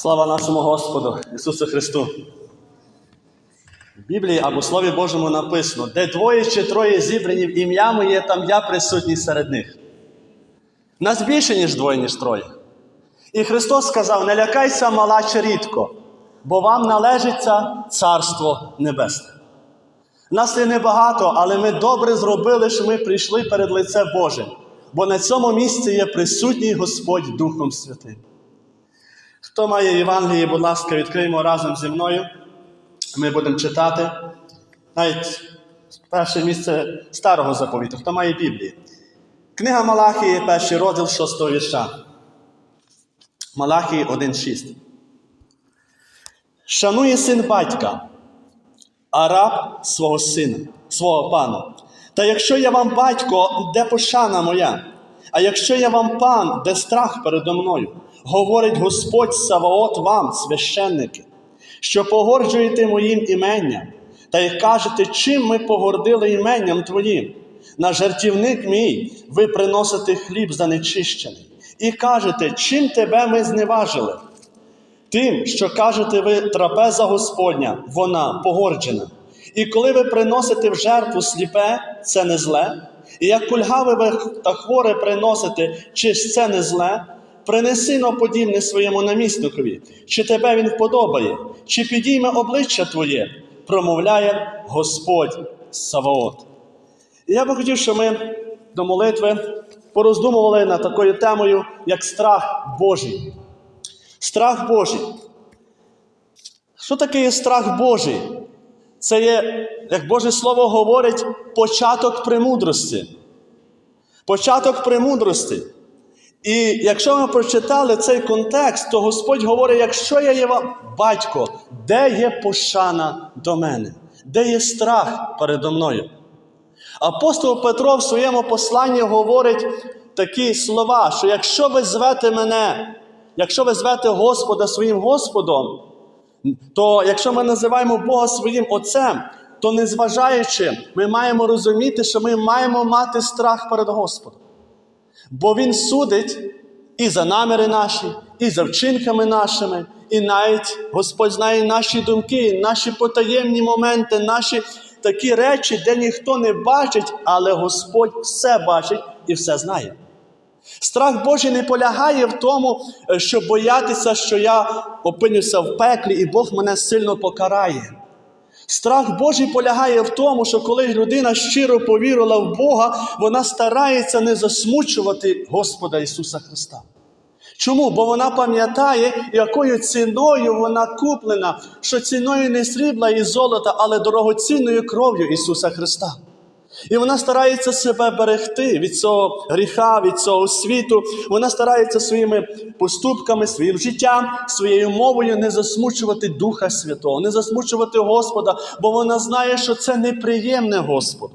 Слава нашому Господу Ісусу Христу! В Біблії або Слові Божому написано, де двоє чи троє зібрані в ім'я моє, там я присутній серед них. Нас більше, ніж двоє, ніж троє. І Христос сказав: не лякайся, мала чи рідко, бо вам належиться Царство Небесне. Нас є небагато, але ми добре зробили, що ми прийшли перед лице Боже, бо на цьому місці є присутній Господь Духом Святим. Хто має Євангеліє, будь ласка, відкриємо разом зі мною. Ми будемо читати навіть перше місце старого заповіту. Хто має Біблію? Книга Малахії, перший розділ шостого вірша. Малахії 1.6. Шанує син батька, а раб свого сина, свого пана. Та якщо я вам батько, де пошана моя? А якщо я вам пан, де страх передо мною? Говорить Господь Саваот вам, священники, що погорджуєте моїм іменням, та й кажете, чим ми погордили іменням Твоїм. На жертівник мій ви приносите хліб занечищений, і кажете, чим тебе ми зневажили? Тим, що кажете ви трапеза Господня, вона погорджена. І коли ви приносите в жертву сліпе, це не зле. І як кульгаве ви та хворе приносите, чи ж це не зле, принеси но подібне своєму намісникові, чи тебе він вподобає, чи підійме обличчя Твоє, промовляє Господь Саваот. І я би хотів, щоб ми до молитви пороздумували над такою темою, як страх Божий. Страх Божий. Що таке є страх Божий? Це є, як Боже Слово говорить, початок премудрості. Початок премудрості. І якщо ми прочитали цей контекст, то Господь говорить: якщо я є вам батько, де є пошана до мене, де є страх передо мною? Апостол Петро в своєму посланні говорить такі слова, що якщо ви звете мене, якщо ви звете Господа своїм Господом, то якщо ми називаємо Бога своїм Отцем, то незважаючи, ми маємо розуміти, що ми маємо мати страх перед Господом. Бо Він судить і за наміри наші, і за вчинками нашими, і навіть Господь знає наші думки, наші потаємні моменти, наші такі речі, де ніхто не бачить, але Господь все бачить і все знає. Страх Божий не полягає в тому, щоб боятися, що я опинюся в пеклі, і Бог мене сильно покарає. Страх Божий полягає в тому, що коли людина щиро повірила в Бога, вона старається не засмучувати Господа Ісуса Христа. Чому? Бо вона пам'ятає, якою ціною вона куплена, що ціною не срібла і золота, але дорогоцінною кров'ю Ісуса Христа. І вона старається себе берегти від цього гріха, від цього світу. Вона старається своїми поступками, своїм життям, своєю мовою не засмучувати Духа Святого, не засмучувати Господа, бо вона знає, що це неприємне Господу.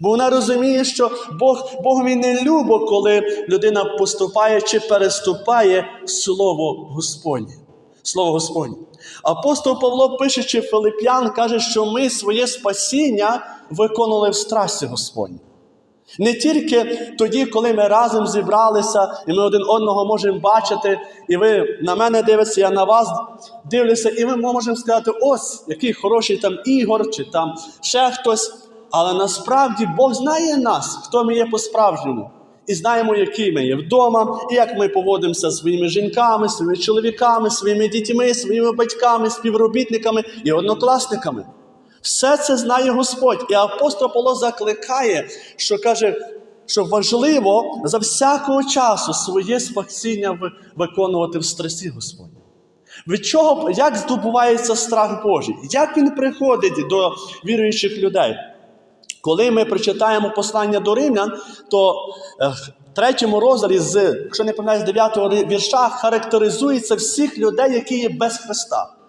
Бо вона розуміє, що Бог, Богові не любо, коли людина поступає чи переступає Слово Господнє. Слово Господнє. Апостол Павло, пишучи Филип'ян, каже, що ми своє спасіння виконали в страсті Господні. Не тільки тоді, коли ми разом зібралися, і ми один одного можемо бачити, і ви на мене дивитеся, я на вас дивлюся, і ми можемо сказати, ось який хороший там Ігор, чи там ще хтось. Але насправді Бог знає нас, хто ми є по-справжньому. І знаємо, які ми є вдома, і як ми поводимося зі своїми жінками, своїми чоловіками, своїми дітьми, своїми батьками, співробітниками і однокласниками. Все це знає Господь. І апостол Павло закликає, що каже, що важливо за всякого часу своє спасіння виконувати в страсі Господні. Від чого, як здобувається страх Божий? Як він приходить до віруючих людей? Коли ми прочитаємо послання до римлян, то в третьому розділі, з, якщо не помиляюсь, 9 вірша, характеризується всіх людей, які є без Христа.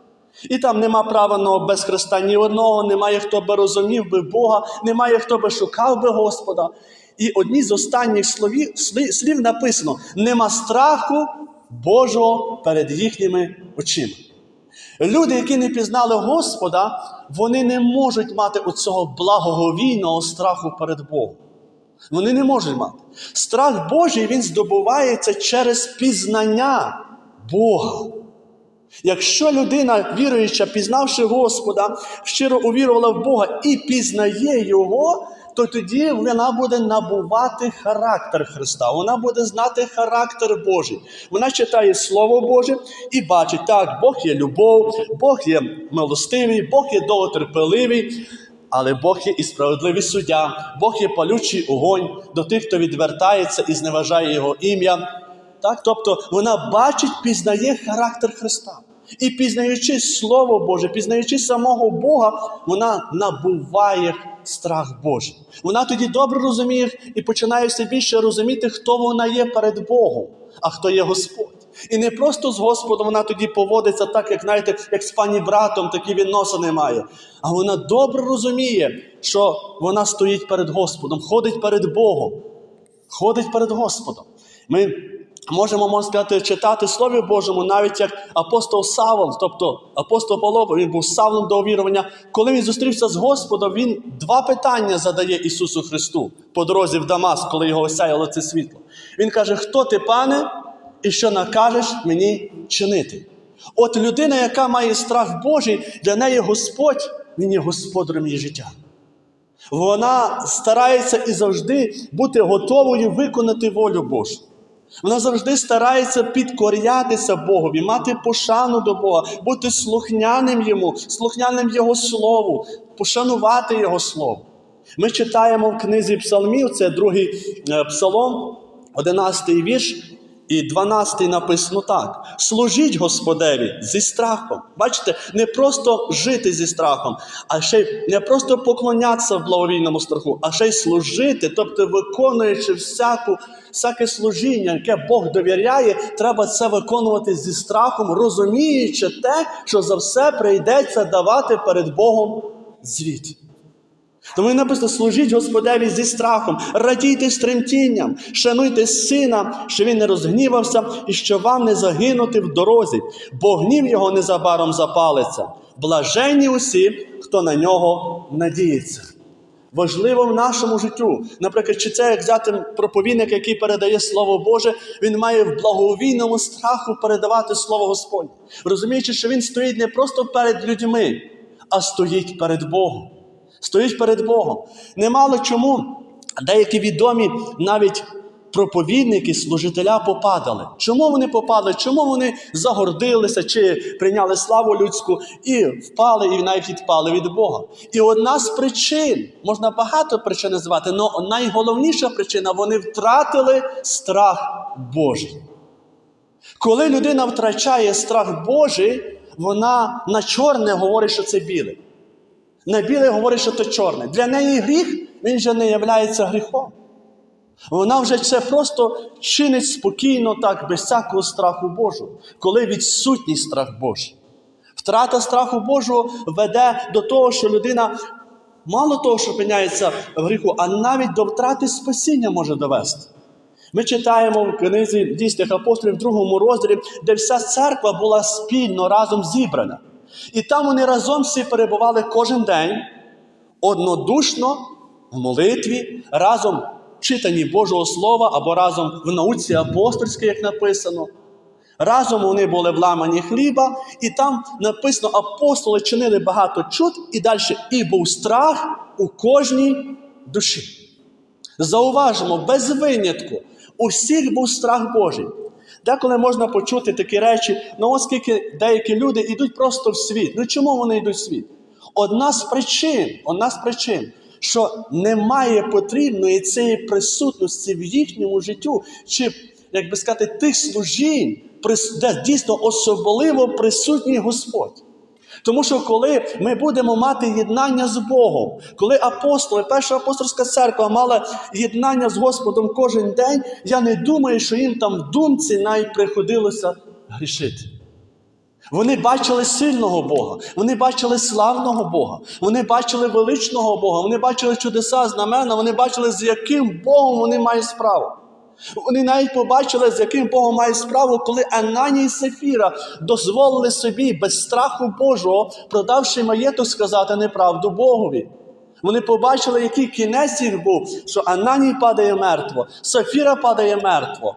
І там нема права на без Христа ні одного, немає хто би розумів би Бога, немає хто би шукав би Господа. І одні з останніх словів, слів написано: нема страху Божого перед їхніми очима. Люди, які не пізнали Господа, вони не можуть мати оцього благоговійного страху перед Богом. Вони не можуть мати. Страх Божий він здобувається через пізнання Бога. Якщо людина, віруюча, пізнавши Господа, щиро увірувала в Бога і пізнає Його, то тоді вона буде набувати характер Христа. Вона буде знати характер Божий. Вона читає Слово Боже і бачить, так, Бог є любов, Бог є милостивий, Бог є довготерпеливий. Але Бог є і справедливий суддя, Бог є палючий огонь до тих, хто відвертається і зневажає Його ім'я. Так? Тобто вона бачить, пізнає характер Христа. І пізнаючи Слово Боже, пізнаючи самого Бога, вона набуває страх Божий. Вона тоді добре розуміє і починає все більше розуміти, хто вона є перед Богом, а хто є Господь. І не просто з Господом вона тоді поводиться так, як знаєте, як з пані братом, такі відносини має. А вона добре розуміє, що вона стоїть перед Господом, ходить перед Богом, ходить перед Господом. Ми можемо, можна сказати, читати Слові Божому, навіть як апостол Савол, тобто апостол Павло, він був Савлом до увірування. Коли він зустрівся з Господом, він два питання задає Ісусу Христу по дорозі в Дамаск, коли його осяяло це світло. Він каже: Хто ти, пане, і що накажеш мені чинити? От людина, яка має страх Божий, для неї Господь, він є господарем її життя. Вона старається і завжди бути готовою виконати волю Божу. Вона завжди старається підкорятися Богові, мати пошану до Бога, бути слухняним Йому, слухняним Його Слову, пошанувати Його Слово. Ми читаємо в книзі Псалмів, це другий е, псалом, 11 вірш. І 12 написано так: служіть Господеві зі страхом. Бачите, не просто жити зі страхом, а ще й не просто поклонятися в благовійному страху, а ще й служити, тобто виконуючи всяку, всяке служіння, яке Бог довіряє, треба це виконувати зі страхом, розуміючи те, що за все прийдеться давати перед Богом звіт. Тому і написано: служіть Господеві зі страхом, радійте з тремтінням, шануйте сина, що він не розгнівався і що вам не загинути в дорозі, бо гнів його незабаром запалиться. Блаженні усі, хто на нього надіється. Важливо в нашому життю. Наприклад, чи це як взяти проповідник, який передає Слово Боже, він має в благовійному страху передавати Слово Господнє, розуміючи, що він стоїть не просто перед людьми, а стоїть перед Богом стоїть перед Богом. Немало чому деякі відомі навіть проповідники, служителя попадали. Чому вони попадали? Чому вони загордилися чи прийняли славу людську і впали, і навіть відпали від Бога? І одна з причин, можна багато причин назвати, але найголовніша причина вони втратили страх Божий. Коли людина втрачає страх Божий, вона на чорне говорить, що це біле. На біле говорить, що це чорне. Для неї гріх, він вже не являється гріхом. Вона вже це просто чинить спокійно, так, без всякого страху Божого, коли відсутній страх Божий. Втрата страху Божого веде до того, що людина мало того, що опиняється в гріху, а навіть до втрати спасіння може довести. Ми читаємо в книзі дійсних апостолів в другому розділі, де вся церква була спільно разом зібрана. І там вони разом всі перебували кожен день, однодушно в молитві, разом в читанні Божого Слова або разом в науці апостольській, як написано. Разом вони були в ламані хліба, і там написано, апостоли чинили багато чуд, і далі і був страх у кожній душі. Зауважимо, без винятку, у всіх був страх Божий. Деколи можна почути такі речі, ну оскільки деякі люди йдуть просто в світ. Ну чому вони йдуть в світ? Одна з причин, одна з причин, що немає потрібної цієї присутності в їхньому життю, чи, як би сказати, тих служінь, де дійсно особливо присутній Господь. Тому що коли ми будемо мати єднання з Богом, коли апостоли, перша апостольська церква мала єднання з Господом кожен день, я не думаю, що їм там в думці навіть приходилося грішити. Вони бачили сильного Бога, вони бачили славного Бога, вони бачили величного Бога, вони бачили чудеса, знамена, вони бачили, з яким Богом вони мають справу. Вони навіть побачили, з яким Богом має справу, коли Ананій і Сефіра дозволили собі без страху Божого, продавши маєток, сказати неправду Богові. Вони побачили, який кінець їх був, що Ананій падає мертво, Сефіра падає мертво.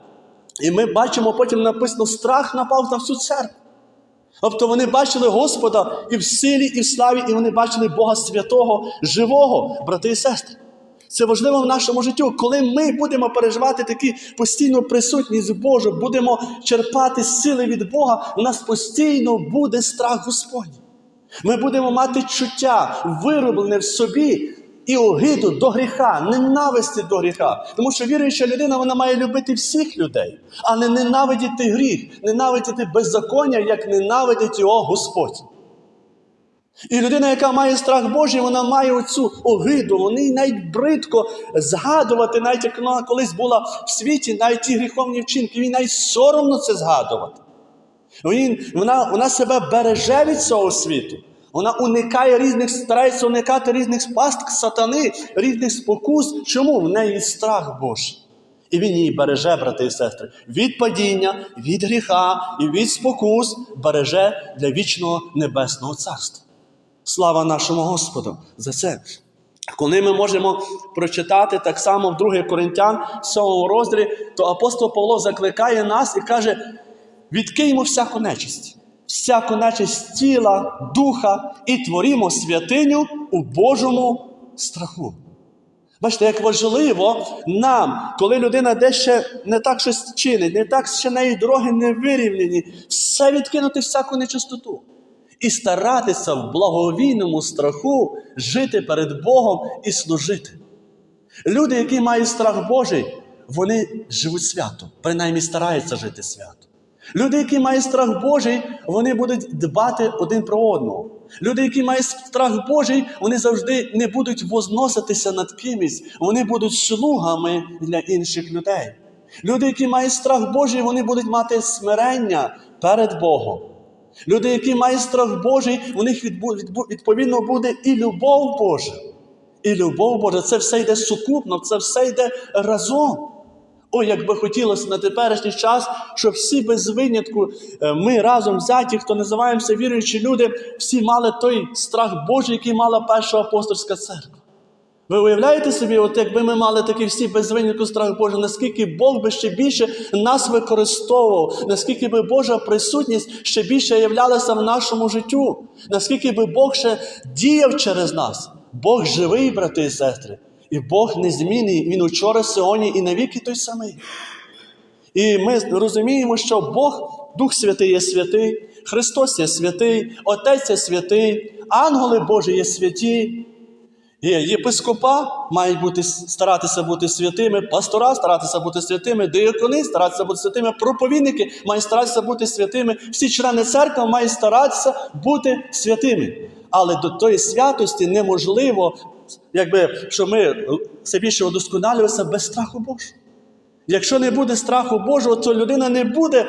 І ми бачимо, потім написано, страх напав на всю церкву. Тобто вони бачили Господа і в силі, і в славі, і вони бачили Бога святого, живого, брати і сестри. Це важливо в нашому житті. Коли ми будемо переживати таку постійну присутність Божу, будемо черпати сили від Бога, у нас постійно буде страх Господній. Ми будемо мати чуття, вироблене в собі і огиду до гріха, ненависті до гріха. Тому що віруюча людина вона має любити всіх людей, а не ненавидіти гріх, ненавидіти беззаконня, як ненавидить його Господь. І людина, яка має страх Божий, вона має оцю огиду, вони навіть бридко згадувати, навіть як вона колись була в світі, навіть ті гріховні вчинки, їй навіть соромно це згадувати. Він, вона, вона себе береже від цього світу. Вона уникає різних, старається уникати різних пастк сатани, різних спокус. Чому? В неї страх Божий. І він її береже, брати і сестри, від падіння, від гріха і від спокус береже для вічного небесного царства. Слава нашому Господу за це. Коли ми можемо прочитати так само в 2 Коринтян, 7 розділі, то апостол Павло закликає нас і каже: відкиньмо всяку нечисть, всяку нечисть тіла, духа і творімо святиню у Божому страху. Бачите, як важливо нам, коли людина десь ще не так щось чинить, не так ще неї дороги не вирівняні, все відкинути всяку нечистоту і старатися в благовійному страху жити перед Богом і служити. Люди, які мають страх Божий, вони живуть свято, принаймні стараються жити свято. Люди, які мають страх Божий, вони будуть дбати один про одного. Люди, які мають страх Божий, вони завжди не будуть возноситися над кимось, вони будуть слугами для інших людей. Люди, які мають страх Божий, вони будуть мати смирення перед Богом. Люди, які мають страх Божий, у них відповідно буде і любов Божа. І любов Божа, це все йде сукупно, це все йде разом. Ой, як би хотілося на теперішній час, щоб всі без винятку, е, ми разом взяті, хто називаємося віруючі люди, всі мали той страх Божий, який мала перша апостольська церква. Ви уявляєте собі, от якби ми мали такий всі без винятку страх Божий, наскільки Бог би ще більше нас використовував, наскільки би Божа присутність ще більше являлася в нашому життю, наскільки би Бог ще діяв через нас. Бог живий, брати і сестри, і Бог незмінний, Він учора, сьогодні і навіки той самий. І ми розуміємо, що Бог, Дух Святий є святий, Христос є святий, Отець є святий, ангели Божі є святі. Єпископа мають бути, старатися бути святими, пастора старатися бути святими, диякони старатися бути святими, проповідники мають старатися бути святими, всі члени церкви мають старатися бути святими. Але до тої святості неможливо, якби, що ми все більше удосконалювалися без страху Божого. Якщо не буде страху Божого, то людина не буде,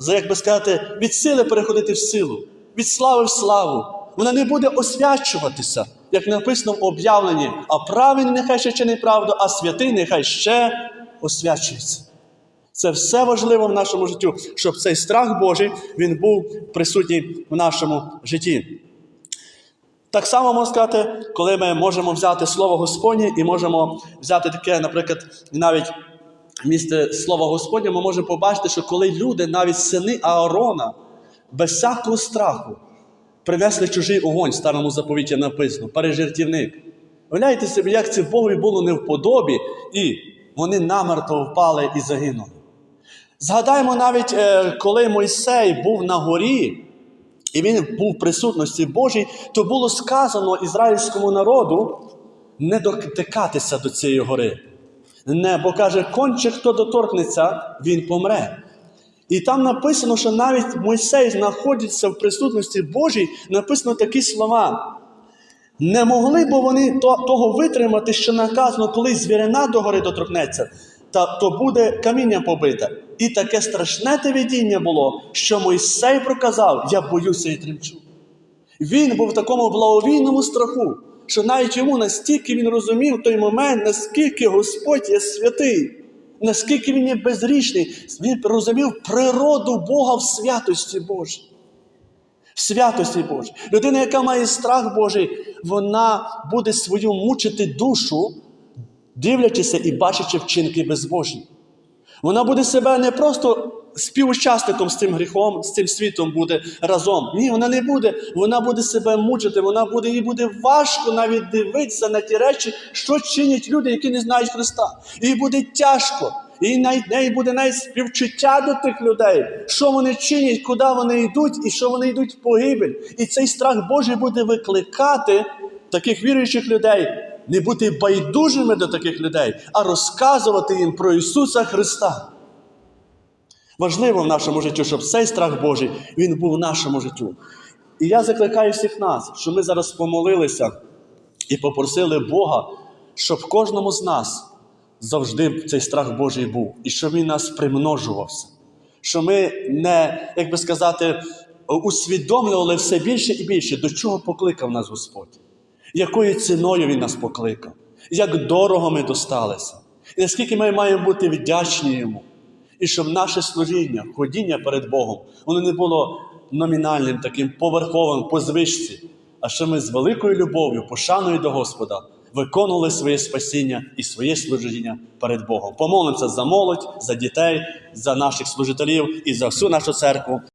як би сказати, від сили переходити в силу, від слави в славу. Вона не буде освячуватися, як написано в об'явленні, а правильний нехай ще чинить правду, а святий нехай ще освячується. Це все важливо в нашому житті, щоб цей страх Божий він був присутній в нашому житті. Так само можна сказати, коли ми можемо взяти Слово Господнє і можемо взяти таке, наприклад, навіть місце Слова Господнє, ми можемо побачити, що коли люди, навіть сини Аарона, без всякого страху, принесли чужий огонь в старому заповіті написано, пережертівник. Уявляєте собі, як це Богові було не в подобі, і вони намертво впали і загинули. Згадаємо навіть, е, коли Мойсей був на горі, і він був в присутності Божій, то було сказано ізраїльському народу не дотикатися до цієї гори. Не, бо каже, конче хто доторкнеться, він помре. І там написано, що навіть Мойсей знаходиться в присутності Божій, написано такі слова. Не могли б вони того витримати, що наказано, коли звірина до гори доторкнеться, та, то буде каміння побите. І таке страшне те видіння було, що Мойсей проказав: Я боюся і тремчу. Він був в такому благовійному страху, що навіть йому настільки він розумів той момент, наскільки Господь є святий, наскільки він є безрічний, він розумів природу Бога в святості Божій. В святості Божій. Людина, яка має страх Божий, вона буде свою мучити душу, дивлячися і бачачи вчинки безбожні. Вона буде себе не просто співучасником з цим гріхом, з цим світом буде разом. Ні, вона не буде. Вона буде себе мучити, вона буде, їй буде важко навіть дивитися на ті речі, що чинять люди, які не знають Христа. Їй буде тяжко. І навіть неї буде навіть співчуття до тих людей, що вони чинять, куди вони йдуть, і що вони йдуть в погибель. І цей страх Божий буде викликати таких віруючих людей, не бути байдужими до таких людей, а розказувати їм про Ісуса Христа. Важливо в нашому житті, щоб цей страх Божий він був в нашому життю. І я закликаю всіх нас, щоб ми зараз помолилися і попросили Бога, щоб кожному з нас завжди цей страх Божий був, і щоб він нас примножувався. Що ми не, як би сказати, усвідомлювали все більше і більше, до чого покликав нас Господь, якою ціною Він нас покликав, як дорого ми досталися, і наскільки ми маємо бути вдячні Йому. І щоб наше служіння, ходіння перед Богом, воно не було номінальним, таким поверховим, по звичці, а що ми з великою любов'ю, пошаною до Господа виконували своє спасіння і своє служіння перед Богом. Помолимося за молодь, за дітей, за наших служителів і за всю нашу церкву.